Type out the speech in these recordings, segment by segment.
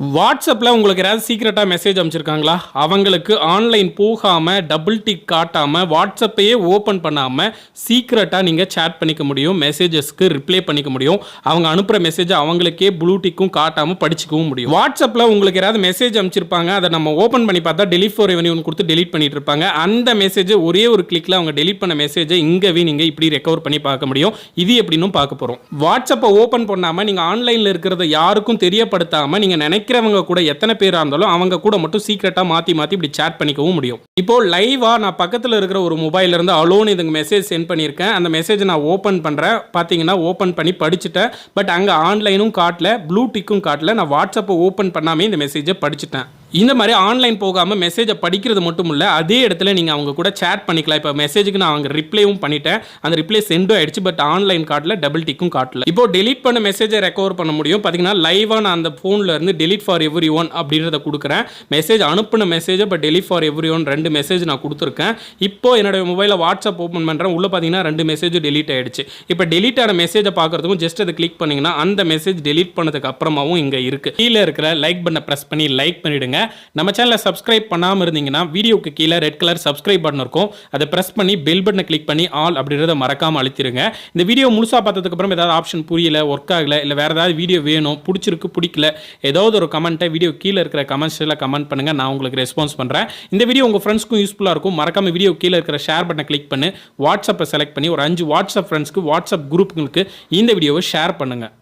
வாட்ஸ்அப்பில் உங்களுக்கு யாராவது சீக்கிரட்டாக மெசேஜ் அனுப்பிச்சிருக்காங்களா அவங்களுக்கு ஆன்லைன் போகாமல் டபுள் டிக் காட்டாமல் வாட்ஸ்அப்பையே ஓப்பன் பண்ணாமல் சீக்கிரட்டாக நீங்கள் சேட் பண்ணிக்க முடியும் மெசேஜஸ்க்கு ரிப்ளை பண்ணிக்க முடியும். அவங்க அனுப்புகிற மெசேஜை அவங்களுக்கே ப்ளூ டிக்கும் காட்டாமல் படிச்சுக்கவும் முடியும். வாட்ஸ்அப்பில் உங்களுக்கு யாராவது மெசேஜ் அனுப்பிச்சிருப்பாங்க அதை நம்ம ஓப்பன் பண்ணி பார்த்தா டெலிட் ஃபார் ரெவன்யூன்னு கொடுத்து டெலிட் பண்ணிட்டு இருப்பாங்க. அந்த மெசேஜை ஒரே ஒரு கிளிக்கில் அவங்க டெலிட் பண்ண மெசேஜை இங்கேவே நீங்கள் இப்படி ரெக்கவர் பண்ணி பார்க்க முடியும். இது எப்படின்னு பார்க்க போகிறோம் வாட்ஸ்அப்பை ஓப்பன் பண்ணாமல் நீங்கள் ஆன்லைனில் இருக்கிறத யாருக்கும் தெரியப்படுத்தாமல் நீங்கள் நினைக்கிறவங்க கூட எத்தனை பேராக இருந்தாலும் அவங்க கூட மட்டும் சீக்கிரட்டாக மாற்றி மாற்றி இப்படி சேட் பண்ணிக்கவும் முடியும். இப்போ லைவாக நான் பக்கத்தில் இருக்கிற ஒரு மொபைல்ல இருந்து அலோன் இதுக்கு மெசேஜ் சென்ட் பண்ணியிருக்கேன். அந்த மெசேஜ் நான் ஓப்பன் பண்ணுறேன் பார்த்தீங்கன்னா ஓப்பன் பண்ணி படிச்சுட்டேன். பட் அங்கே ஆன்லைனும் காட்டல ப்ளூ டிக்கும் காட்டல. நான் வாட்ஸ்அப்பை ஓப்பன் பண்ணாமே இந்த மெசேஜை படிச்சுட்டேன். இந்த மாதிரி ஆன்லைன் போகாமல் மெசேஜை படிக்கிறது மட்டும் இல்லை அதே இடத்துல நீங்கள் அவங்க கூட சேட் பண்ணிக்கலாம். இப்போ மெசேஜுக்கு நான் அவங்க ரிப்ளைவும் பண்ணிட்டேன். அந்த ரிப்ளை சென்டும் ஆயிடுச்சு பட் ஆன்லைன் கார்டில் டபுள் டிக்கும் காட்டல. இப்போ டெலிட் பண்ண மெசேஜை ரெக்கவர் பண்ண முடியும். பார்த்தீங்கன்னா லைவாக நான் அந்த ஃபோனில் இருந்து டெலிட் ஃபார் எவ்ரி ஒன் அப்படின்றத கொடுக்குறேன். மெசேஜ் அனுப்பின மெசேஜை இப்போ டெலிட் ஃபார் எவ்ரி ஒன் ரெண்டு மெசேஜ் நான் கொடுத்துருக்கேன். இப்போ என்னோட மொபைலில் வாட்ஸ்அப் ஓப்பன் பண்ணுறேன் உள்ள பார்த்தீங்கன்னா ரெண்டு மெசேஜ் டெலிட் ஆயிடுச்சு. இப்போ டெலிட் ஆன மெசேஜை பார்க்குறதுக்கும் ஜஸ்ட் அதை கிளிக் பண்ணிங்கன்னா அந்த மெசேஜ் டெலிட் பண்ணதுக்கு அப்புறமாவும் இங்கே இருக்குது கீழே இருக்கிற லைக் பண்ண ப்ரெஸ் பண்ணி லைக் பண்ணிவிடுங்க நம்ம சேனலை சப்ஸ்கிரைப் பண்ணாமல் இருந்தீங்கன்னா வீடியோக்கு கீழே ரெட் கலர் சப்ஸ்கிரைப் பட்டன் இருக்கும். அதை ப்ரெஸ் பண்ணி பெல் பட்டனை கிளிக் பண்ணி ஆல் அப்படின்றத மறக்காம அழுத்திருங்க. இந்த வீடியோ முழுசாக பார்த்ததுக்கப்புறம் ஏதாவது ஆப்ஷன் புரியல ஒர்க் ஆகல இல்லை வேறு ஏதாவது வீடியோ வேணும் பிடிச்சிருக்கு பிடிக்கல ஏதாவது ஒரு கமெண்ட்டை வீடியோ கீழே இருக்கிற கமெண்ட்ஸில் கமெண்ட் பண்ணுங்கள் நான் உங்களுக்கு ரெஸ்பான்ஸ் பண்ணுறேன் இந்த வீடியோ உங்கள் ஃப்ரெண்ட்ஸ்க்கும் யூஸ்ஃபுல்லாக இருக்கும். மறக்காம வீடியோ கீழே இருக்கிற ஷேர் பட்டனை கிளிக் பண்ணி வாட்ஸ்அப்பை செலக்ட் பண்ணி ஒரு அஞ்சு வாட்ஸ்அப் ஃப்ரெண்ட்ஸ்க்கு வாட்ஸ்அப் குரூப்புங்களுக்கு இந்த வீடியோவை ஷேர் பண்ணுங்கள்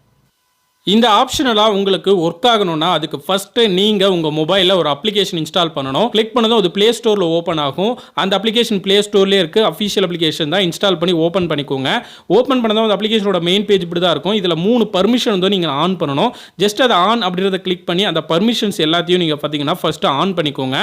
இந்த ஆப்ஷனலாக உங்களுக்கு ஒர்க் ஆகணும்னா அதுக்கு ஃபஸ்ட்டு நீங்கள் உங்கள் மொபைலில் ஒரு அப்ளிகேஷன் இன்ஸ்டால் பண்ணணும். கிளிக் பண்ணதும் அது ப்ளே ஸ்டோரில் ஓப்பன் ஆகும். அந்த அப்ளிகேஷன் ப்ளே ஸ்டோர்லேயே இருக்குது அஃபிஷியல் அப்ளிகேஷன் தான். இன்ஸ்டால் பண்ணி ஓப்பன் பண்ணிக்கோங்க. ஓப்பன் பண்ணதும் அந்த அப்ளிகேஷனோட மெயின் பேஜ் இப்படி தான் இருக்கும். இதில் மூணு பர்மிஷன் வந்து நீங்கள் ஆன் பண்ணணும். ஜஸ்ட் அதை ஆன் அப்படின்றத கிளிக் பண்ணி அந்த பர்மிஷன்ஸ் எல்லாத்தையும் நீங்கள் பார்த்தீங்கன்னா ஃபஸ்ட்டு ஆன் பண்ணிக்கோங்க.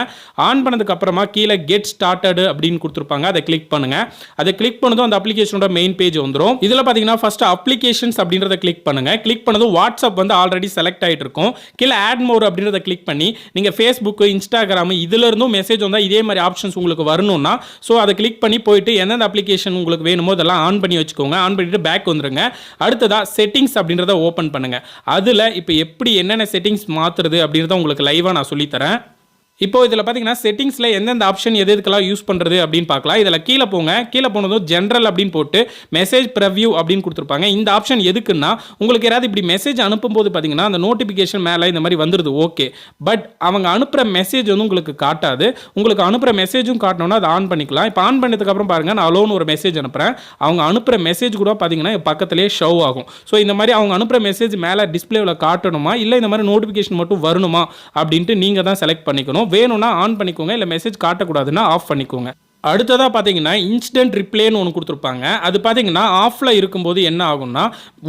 ஆன் பண்ணதுக்கு அப்புறமா கீழே கெட் ஸ்டார்டடு அப்படின்னு கொடுத்துருப்பாங்க. அதை கிளிக் பண்ணுங்கள் அதை கிளிக் பண்ணதும் அந்த அப்ளிகேஷனோட மெயின் பேஜ் வந்துடும் இதில் பார்த்தீங்கன்னா ஃபஸ்ட்டு அப்ளிகேஷன்ஸ் அப்படின்றத கிளிக் பண்ணுங்கள் கிளிக் பண்ணதும் வாட் வாட்ஸ்அப் வந்து ஆல்ரெடி செலக்ட் ஆகிட்டு இருக்கும் கீழே ஆட் மோர் அப்படின்றத கிளிக் பண்ணி நீங்கள் ஃபேஸ்புக்கு இன்ஸ்டாகிராமு இதுலருந்தும் மெசேஜ் வந்தால் இதே மாதிரி ஆப்ஷன்ஸ் உங்களுக்கு வரணும்னா ஸோ அதை கிளிக் பண்ணி போயிட்டு எந்தெந்த அப்ளிகேஷன் உங்களுக்கு வேணுமோ அதெல்லாம் ஆன் பண்ணி வச்சுக்கோங்க. ஆன் பண்ணிட்டு பேக் வந்துருங்க. அடுத்ததாக செட்டிங்ஸ் அப்படின்றத ஓப்பன் பண்ணுங்கள் அதில் இப்போ எப்படி என்னென்ன செட்டிங்ஸ் மாற்றுறது அப்படின்றத உங்களுக்கு லைவாக நான் சொல்லித்தரேன். இப்போ இதில் பார்த்தீங்கன்னா செட்டிங்ஸில் எந்தெந்த ஆப்ஷன் எது எதுக்கெல்லாம் யூஸ் பண்ணுறது அப்படின்னு பார்க்கலாம். இதில் கீழே போங்க. கீழே போனதும் ஜென்ரல் அப்படின்னு போட்டு மெசேஜ் ப்ரெவ்யூ அப்படின்னு கொடுத்துருப்பாங்க. இந்த ஆப்ஷன் எதுக்குன்னா உங்களுக்கு யாராவது இப்படி மெசேஜ் அனுப்பும்போது பார்த்தீங்கன்னா அந்த நோட்டிஃபிகேஷன் மேலே இந்த மாதிரி வந்துடுது ஓகே பட் அவங்க அனுப்புகிற மெசேஜ் வந்து உங்களுக்கு காட்டாது. உங்களுக்கு அனுப்புகிற மெசேஜும் காட்டணும்னா அதை ஆன் பண்ணிக்கலாம். இப்போ ஆன் பண்ணதுக்கப்புறம் பாருங்கள் நான் அலோன் ஒரு மெசேஜ் அனுப்புகிறேன் அவங்க அனுப்புகிற மெசேஜ் கூட பார்த்தீங்கன்னா பக்கத்துலேயே ஷோ ஆகும். ஸோ இந்த மாதிரி அவங்க அனுப்புகிற மெசேஜ் மேலே டிஸ்பிளேவில் காட்டணுமா? இல்லை இந்த மாதிரி நோட்டிஃபிகேஷன் மட்டும் வரணுமா? அப்படின்ட்டு நீங்கள் தான் செலக்ட் பண்ணிக்கணும். வேணும்னா ஆன் பண்ணிக்கோங்க இல்லை மெசேஜ் காட்டக்கூடாதுன்னா ஆஃப் பண்ணிக்கோங்க. அடுத்ததாக பார்த்தீங்கன்னா இன்ஸ்டன்ட் ரிப்ளேன்னு ஒன்று கொடுத்துருப்பாங்க. அது பார்த்தீங்கன்னா ஆஃபில் இருக்கும்போது என்ன ஆகும்னா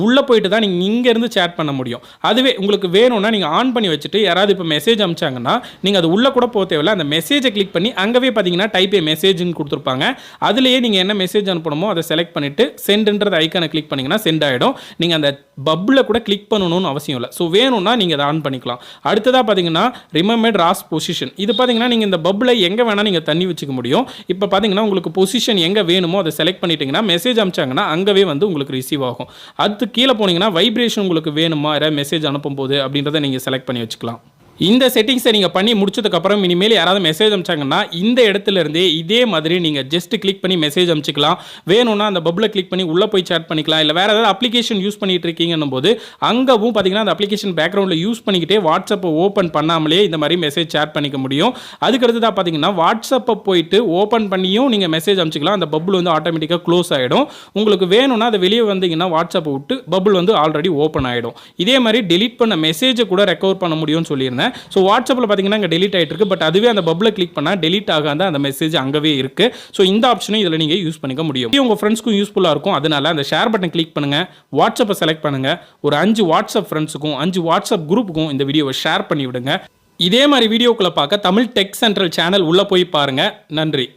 உள்ளே போயிட்டு தான் நீங்கள் இங்கேருந்து சேட் பண்ண முடியும். அதுவே உங்களுக்கு வேணும்னா நீங்கள் ஆன் பண்ணி வச்சுட்டு யாராவது இப்போ மெசேஜ் அனுப்பிச்சாங்கன்னா நீங்கள் அது உள்ளே கூட போக தேவையில்ல. அந்த மெசேஜை கிளிக் பண்ணி அங்கேவே பார்த்தீங்கன்னா டைப் ஏ மெசேஜ்னு கொடுத்துருப்பாங்க. அதுலேயே நீங்கள் என்ன மெசேஜ் அனுப்பணுமோ அதை செலக்ட் பண்ணிவிட்டு சென்டுன்றது ஐக்கானை கிளிக் பண்ணிங்கன்னா சென்ட் ஆகிடும் நீங்கள் அந்த பப்பில் கூட கிளிக் பண்ணணும்னு அவசியம் இல்லை. ஸோ வேணும்னா நீங்கள் அதை ஆன் பண்ணிக்கலாம். அடுத்ததாக பார்த்தீங்கன்னா ரிமமேட் ராஸ் பொசிஷன் இது பார்த்தீங்கன்னா நீங்கள் இந்த பப்பில் எங்கே வேணால் நீங்கள் தண்ணி வச்சுக்க முடியும். இப்போ இப்போ பார்த்தீங்கன்னா உங்களுக்கு பொசிஷன் எங்கே வேணுமோ அதை செலக்ட் பண்ணிட்டீங்கன்னா மெசேஜ் அமிச்சாங்கன்னா அங்கவே வந்து உங்களுக்கு ரிசீவ் ஆகும். அடுத்து கீழே போனீங்கன்னா வைப்ரேஷன் உங்களுக்கு வேணுமா? யாராவது மெசேஜ் அனுப்பும்போது அப்படின்றத நீங்கள் செலக்ட் பண்ணி வச்சுக்கலாம். இந்த செட்டிங்ஸை நீங்கள் பண்ணி முடிச்சதுக்கப்புறம் இனிமேல் யாராவது மெசேஜ் அனுப்பிச்சாங்கன்னா இந்த இடத்துல இருந்தே இதே மாதிரி நீங்கள் ஜஸ்ட் கிளிக் பண்ணி மெசேஜ் அனுப்பிச்சிக்கலாம் வேணும்னா அந்த பப்பில் கிளிக் பண்ணி உள்ளே போய் சேட் பண்ணிக்கலாம். இல்லை வேறு ஏதாவது அப்ளிகேஷன் யூஸ் பண்ணிகிட்டு இருக்கீங்கன்னும் போது அங்கேவும் பார்த்தீங்கன்னா அந்த அப்ளிகேஷன் பேக்ரவுண்டில் யூஸ் பண்ணிக்கிட்டே வாட்ஸ்அப்பை ஓப்பன் பண்ணாமலே இந்த மாதிரி மெசேஜ் சேட் பண்ணிக்க முடியும். அதுக்கடுத்து தான் பார்த்தீங்கன்னா வாட்ஸ்அப்பை போயிட்டு ஓப்பன் பண்ணியும் நீங்கள் மெசேஜ் அனுப்பிச்சிக்கலாம் அந்த பப்புள் வந்து ஆட்டோமேட்டிக்காக க்ளோஸ் ஆகிடும் உங்களுக்கு வேணும்னா அதை வெளியே வந்தீங்கன்னா வாட்ஸ்அப்பை விட்டு பப்புள் வந்து ஆல்ரெடி ஓப்பன் ஆகிடும் இதே மாதிரி டெலிட் பண்ண மெசேஜை கூட ரெக்கவர் பண்ண முடியும்னு சொல்லியிருந்தேன். ஸோ வாட்ஸ்அப்பில் பார்த்தீங்கன்னா இங்கே டெலிட் ஆகிட்டு இருக்கு பட் அதுவே அந்த பப்பில் கிளிக் பண்ணால் டெலிட் ஆகாத அந்த மெசேஜ் அங்கவே இருக்கு. ஸோ இந்த ஆப்ஷனும் இதில் நீங்கள் யூஸ் பண்ணிக்க முடியும். உங்கள் ஃப்ரெண்ட்ஸ்க்கும் யூஸ்ஃபுல்லாக இருக்கும். அதனால அந்த ஷேர் பட்டன் கிளிக் பண்ணுங்க. வாட்ஸ்அப்பை செலக்ட் பண்ணுங்கள் ஒரு அஞ்சு வாட்ஸ்அப் ஃப்ரெண்ட்ஸுக்கும் அஞ்சு வாட்ஸ்அப் குரூப்புக்கும் இந்த வீடியோவை ஷேர் பண்ணி விடுங்க இதே மாதிரி வீடியோக்களை பார்க்க தமிழ் டெக் சென்ட்ரல் சேனல் உள்ளே போய் பாருங்கள் நன்றி.